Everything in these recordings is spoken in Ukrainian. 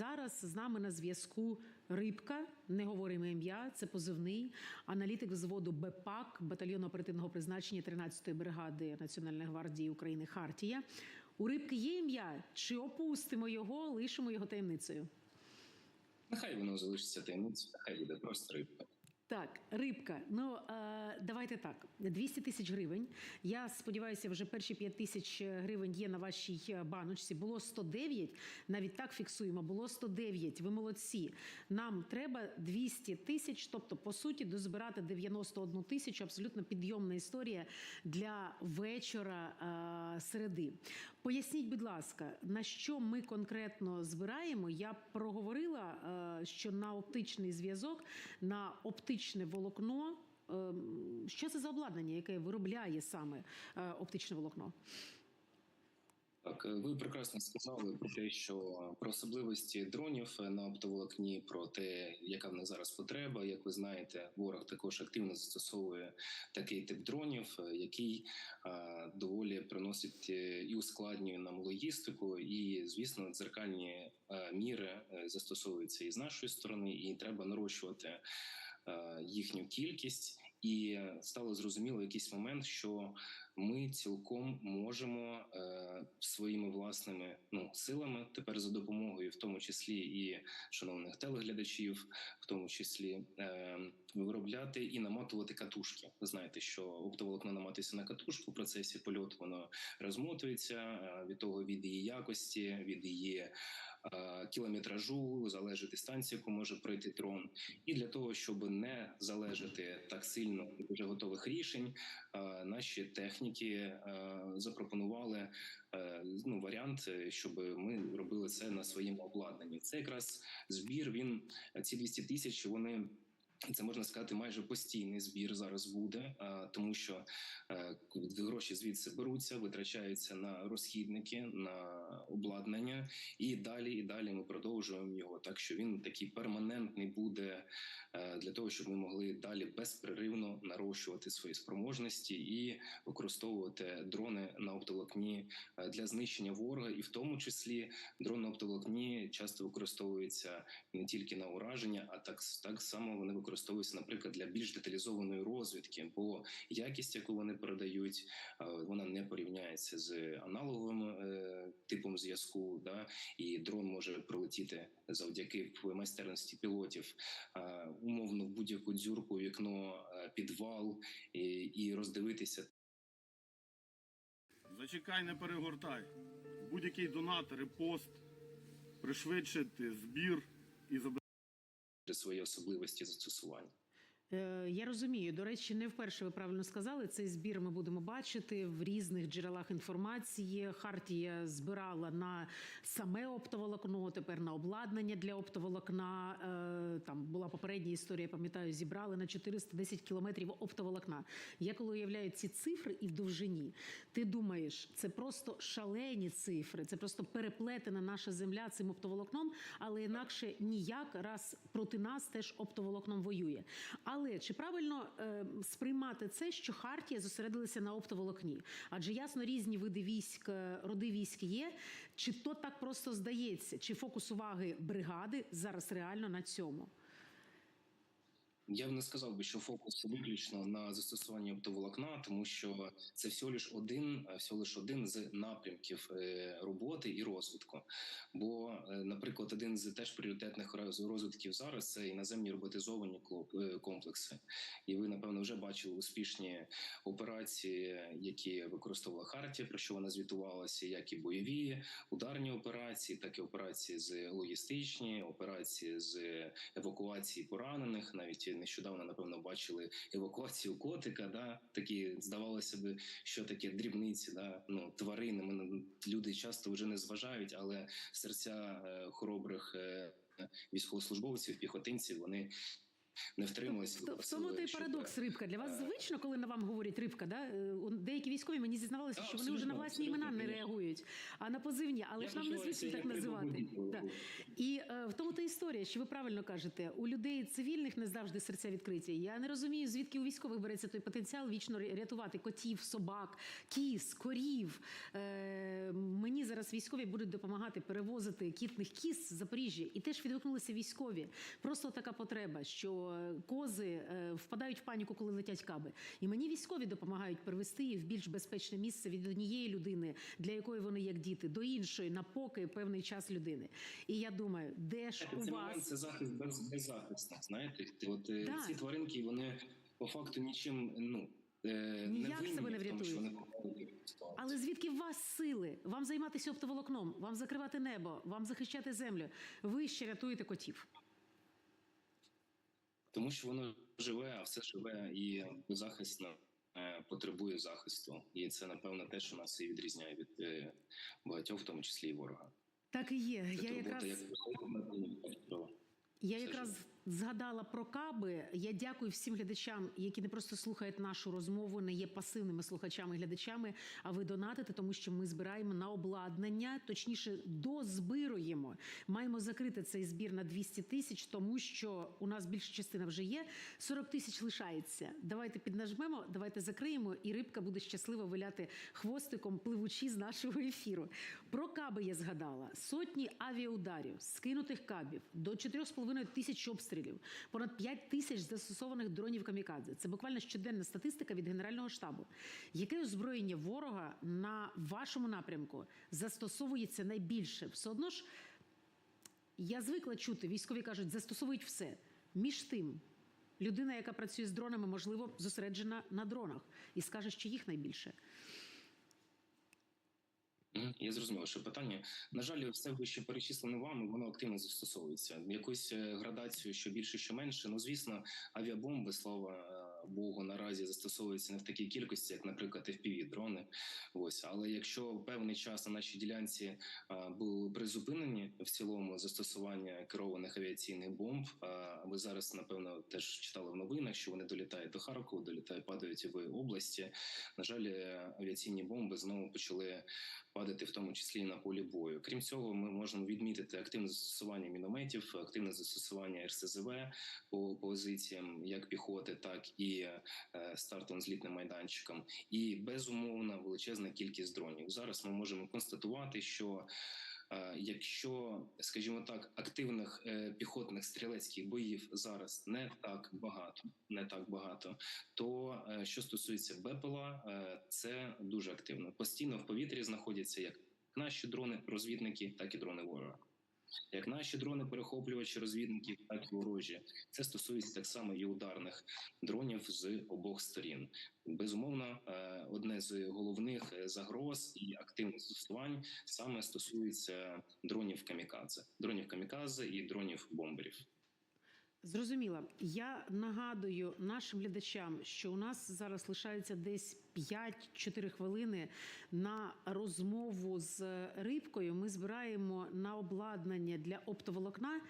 зараз з нами на зв'язку Рибка, не говоримо ім'я, це позивний аналітик взводу БПАК батальйону оперативного призначення 13-ї бригади Національної гвардії України Хартія. У Рибки є ім'я? Чи опустимо його, лишимо його таємницею? Нехай воно залишиться таємницею, нехай буде просто рибка. Так, рибка. Ну е, давайте так. 200 тисяч гривень. Я сподіваюся, вже перші 5 тисяч гривень є на вашій е, баночці. Було 109, навіть так фіксуємо. Було 109. Ви молодці. Нам треба 200 тисяч, тобто, по суті, дозбирати 91 тисячу. Абсолютно підйомна історія для вечора е, середи. Поясніть, будь ласка, на що ми конкретно збираємо? Я проговорила, е, що на оптичний зв'язок, на оптичне волокно. ем, Що це за обладнання, яке виробляє саме е, оптичне волокно? Так, е, ви прекрасно сказали про те, що про особливості дронів на оптоволокні, про те, яка в них зараз потреба. Як ви знаєте, ворог також активно застосовує такий тип дронів, е, який е, доволі приносить е, і ускладнює нам логістику, і звісно, дзеркальні е, міри е, застосовуються і з нашої сторони, і треба нарощувати е, їхню кількість. І стало зрозуміло якийсь момент, що ми цілком можемо е, своїми власними ну силами тепер за допомогою, в тому числі і шановних телеглядачів, в тому числі е, виробляти і наматувати катушки. Ви знаєте, що оптоволокно наматується на катушку в процесі польоту, воно розмотується е, від того від її якості, від її е, кілометражу, залежить дистанція, яку може пройти дрон. І для того, щоб не залежати так сильно вже готових рішень, е, наші техніки е, запропонували е, ну, варіант, е, щоб ми робили це на своєму обладнанні. Це якраз збір. Він ці 200 тисяч вони. Це можна сказати, майже постійний збір зараз буде, тому що е, гроші звідси беруться, витрачаються на розхідники, на обладнання, і далі і далі ми продовжуємо його. Так що він такий перманентний буде е, для того, щоб ми могли далі безпреривно нарощувати свої спроможності і використовувати дрони на оптоволокні е, для знищення ворога, і в тому числі дрон на оптоволокні часто використовується не тільки на ураження, а так, так само вони використовуються, наприклад, для більш деталізованої розвідки, бо якість, яку вони передають, е, вона не порівняється з аналоговим е, типом зв'язку. Да, і дрон може пролетіти завдяки майстерності пілотів, е, умовно в будь-яку дзюрку, вікно, підвал і роздивитися Зачекай, не перегортай. Будь-який донат, репост, пришвидшити збір і забезпечити. Свої особливості застосування. Е, Я розумію. До речі, не вперше ви правильно сказали. Цей збір ми будемо бачити в різних джерелах інформації. Хартія збирала на саме оптоволокно, тепер на обладнання для оптоволокна. Е, Там була попередня історія, пам'ятаю, зібрали на 410 кілометрів оптоволокна. Я коли уявляю ці цифри і в довжині, ти думаєш, це просто шалені цифри, це просто переплетена наша земля цим оптоволокном, але інакше ніяк раз проти нас теж оптоволокном воює. Але чи правильно е, сприймати це, що Хартія зосередилася на оптоволокні? Адже ясно, різні види військ, е, роди військ є. Чи то так просто здається? Чи фокус уваги бригади зараз реально на цьому? Я б не сказав би, що фокус виключно на застосуванні оптоволокна, тому що це всього лиш один, всього лиш один з напрямків е, роботи і розвитку. Бо, е, наприклад, один з теж пріоритетних роз- розвитків зараз це іноземні роботизовані е, комплекси. І ви, напевно, вже бачили успішні операції, які використовувала Хартія, про що вона звітувалася, як і бойові ударні операції, так і операції з логістичні, операції з евакуації поранених. Навіть нещодавно, напевно, бачили евакуацію котика. Да, такі здавалося би, що таке дрібниці, да ну тварини. Ми люди часто вже не зважають, але серця е, хоробрих е, військовослужбовців, піхотинців вони не втрималися. В В тому той парадокс рибка. Для вас е, звично, коли на вам говорять рибка. Да? Е, у- Деякі військові мені зізнавалися, Так, що вони вже на власні імена не реагують, а на позивні, але ж нам не звично так називати. І е, в тому та історія, що ви правильно кажете, у людей цивільних не завжди серця відкриті. Я не розумію, звідки у військових береться той потенціал вічно рятувати котів, собак, кіз, корів. Мені зараз військові будуть допомагати перевозити кітних кіз з Запоріжжя, і теж відгукнулися військові. Просто така потреба, що кози е, впадають в паніку, коли летять каби. І мені військові допомагають перевести їх в більш безпечне місце від однієї людини, для якої вони як діти, до іншої на поки певний час людини. І я думаю, де ж у Цей момент вас це захист без, беззахисних. Знаєте, от е, Да. ці тваринки вони по факту нічим ну е, Ніяк себе не врятують. Але звідки в вас сили? Вам займатися оптоволокном, вам закривати небо, вам захищати землю. Ви ще рятуєте котів. Тому що воно живе, а все живе і беззахисно е, потребує захисту. І це напевно те, що нас і відрізняє від е, багатьох, в тому числі і ворога. Так і є. Це Я якраз як Я якраз. Згадала про каби. Я дякую всім глядачам, які не просто слухають нашу розмову, не є пасивними слухачами і глядачами, а ви донатите, тому що ми збираємо на обладнання, точніше, дозбируємо. Маємо закрити цей збір на 200 тисяч, тому що у нас більша частина вже є. 40 тисяч лишається. Давайте піднажмемо, давайте закриємо, і рибка буде щасливо виляти хвостиком, пливучи з нашого ефіру. Про каби я згадала. Сотні авіаударів, скинутих кабів, до 4,5 тисяч обстрілів, понад 5 тисяч застосованих дронів камікадзе. Це буквально щоденна статистика від Генерального штабу. Яке озброєння ворога на вашому напрямку застосовується найбільше? Все одно ж я звикла чути, військові кажуть, застосовують все. Між тим, людина, яка працює з дронами, можливо, зосереджена на дронах і скаже, що їх найбільше. Я зрозумів, що питання. На жаль, все вище перечислене вами, воно активно застосовується. Якусь е, градацію, що більше, що менше. Ну, звісно, авіабомби, слава Богу, наразі застосовуються не в такій кількості, як, наприклад, fpv дрони. Ось, але якщо певний час на нашій ділянці були призупинені в цілому застосування керованих авіаційних бомб, е, ви зараз напевно теж читали в новинах, що вони долітають до Харкова, долітають, падають в області. На жаль, е, авіаційні бомби знову почали падати, в тому числі на полі бою. Крім цього, ми можемо відмітити активне застосування мінометів, активне застосування РСЗВ по позиціям як піхоти, так і е, стартовим злітним майданчиком, і безумовна величезна кількість дронів. Зараз ми можемо констатувати, що е, Якщо, скажімо так, активних е, піхотних стрілецьких боїв зараз не так багато, не так багато, то е, що стосується БПЛА, е, це дуже активно. Постійно в повітрі знаходяться як наші дрони, розвідники, так і дрони ворога. Як наші дрони перехоплювачі розвідників, так і ворожі. Це стосується так само і ударних дронів з обох сторін. Безумовно, е, одне з головних е, загроз і активних застосувань саме стосується дронів камікадзе, дронів камікадзе і дронів бомберів. Зрозуміла. Я нагадую нашим глядачам, що у нас зараз лишається десь 5-4 хвилини на розмову з рибкою. Ми збираємо на обладнання для оптоволокна.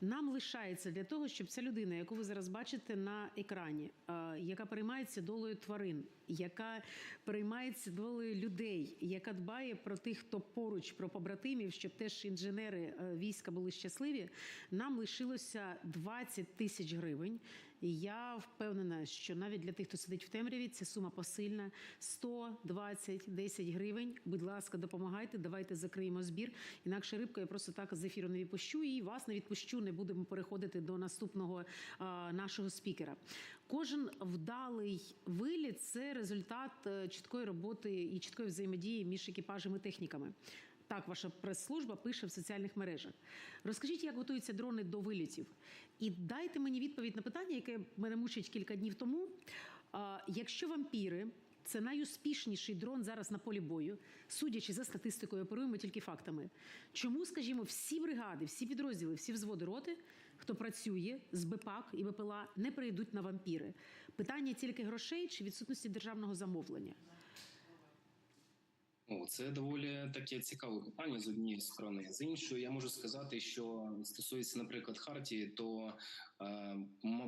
Нам лишається для того, щоб ця людина, яку ви зараз бачите на екрані, е, яка переймається долею тварин, яка переймається долею людей, яка дбає про тих, хто поруч, про побратимів, щоб теж інженери е, війська були щасливі. Нам лишилося 20 тисяч гривень. Я впевнена, що навіть для тих, хто сидить в темряві, ця сума посильна. 100, 20, 10 гривень. Будь ласка, допомагайте, давайте закриємо збір. Інакше рибка я просто так з ефіру не відпущу і вас не відпущу. Не будемо переходити до наступного а, нашого спікера. Кожен вдалий виліт це результат е, чіткої роботи і чіткої взаємодії між екіпажем і техніками. Так, ваша прес-служба пише в соціальних мережах. Розкажіть, як готуються дрони до вилітів, і дайте мені відповідь на питання, яке мене мучить кілька днів тому. Якщо вампіри це найуспішніший дрон зараз на полі бою, судячи за статистикою, оперуємо тільки фактами. Чому, скажімо, всі бригади, всі підрозділи, всі взводи роти, хто працює з БПАК і БПЛА, не прийдуть на вампіри? Питання тільки грошей чи відсутності державного замовлення? Це доволі таке цікаве питання з однієї сторони. З іншої, я можу сказати, що стосується, наприклад, Хартії, то е,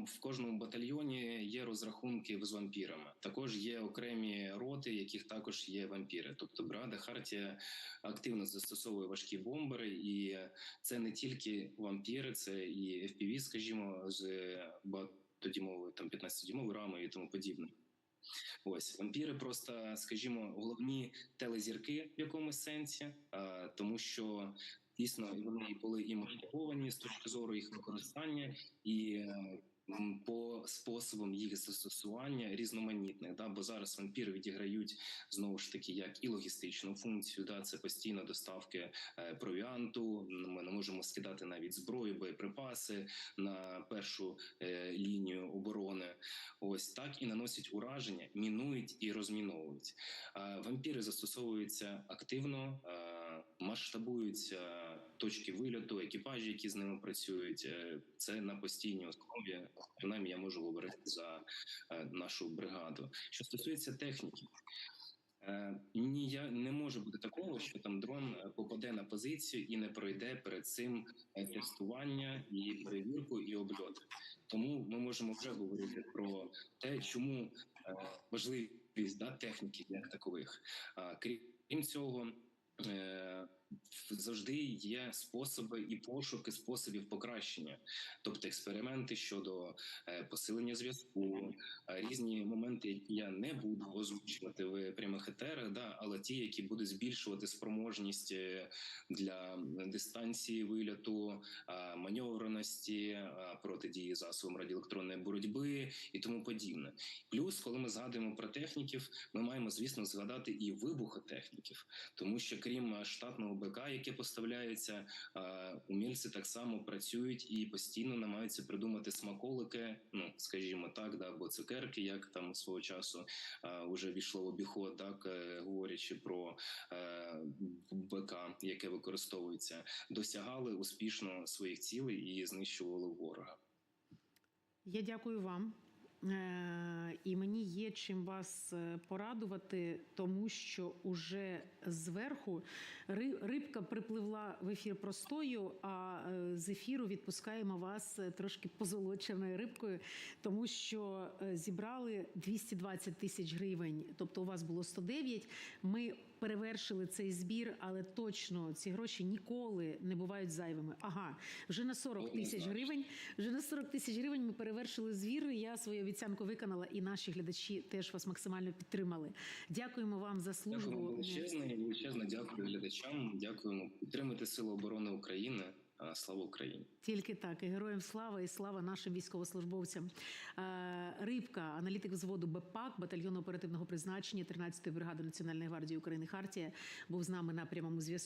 в кожному батальйоні є розрахунки з вампірами. Також є окремі роти, яких також є вампіри. Тобто бригада Хартія активно застосовує важкі бомбери, і це не тільки вампіри, це і FPV, скажімо, з багатодімовою там 15-дюймовою рамою і тому подібне. Ось вампіри просто, скажімо, головні телезірки в якомусь сенсі, тому що дійсно вони були і мотивовані з точки зору їх використання і. е, По способам їх застосування різноманітних, да, бо зараз вампіри відіграють знову ж таки як і логістичну функцію, да, це постійно доставки е, провіанту. Ми не можемо скидати навіть зброю, боєприпаси на першу е, лінію оборони. Ось так і наносять ураження, мінують і розміновують. Вампіри застосовуються активно, масштабуються точки вильоту, екіпажі, які з ними працюють. Е, Це на постійній основі. Принаймні, я можу говорити за е, нашу бригаду. Що стосується техніки. Е, Ні, я не може бути такого, що там дрон е, попаде на позицію і не пройде перед цим е, тестування і перевірку і обльот. Тому ми можемо вже говорити про те, чому важливість да, техніки як такових. А крім цього, завжди є способи і пошуки способів покращення, тобто експерименти щодо е, посилення зв'язку, е, різні моменти, які я не буду озвучувати в прямих етерах, да, але ті, які будуть збільшувати спроможність е, для дистанції вильоту, а, маневреності, протидії засобам радіоелектронної боротьби і тому подібне. Плюс, коли ми згадуємо про техніків, ми маємо, звісно, згадати і вибухотехніків, тому що крім штатного БК, яке поставляється, умільці так само працюють і постійно намагаються придумати смаколики, ну скажімо так, да, або цукерки, як там свого часу вже війшло в обіход, так е, говорячи про е, БК, яке використовується, досягали успішно своїх цілей і знищували ворога. Я дякую вам. Е, І мені є чим вас е, порадувати, тому що уже зверху ри- рибка припливла в ефір простою, а е, з ефіру відпускаємо вас трошки позолоченою рибкою, тому що зібрали 220 тисяч гривень. Тобто у вас було 109. Ми перевершили цей збір, але точно ці гроші ніколи не бувають зайвими. Ага, вже на 40 тисяч гривень. Вже на 40 тисяч гривень ми перевершили звір. Я свою обіцянку виконала, і наші глядачі теж вас максимально підтримали. Дякуємо вам за службу. службу. величезне, величезне дякую глядачам. Дякуємо підтримати Сили оборони України. Слава Україні! Тільки так, і героям слава і слава нашим військовослужбовцям. Рибка, аналітик взводу БПАК, батальйону оперативного призначення 13-ї бригади Національної гвардії України Хартія, був з нами на прямому зв'язку.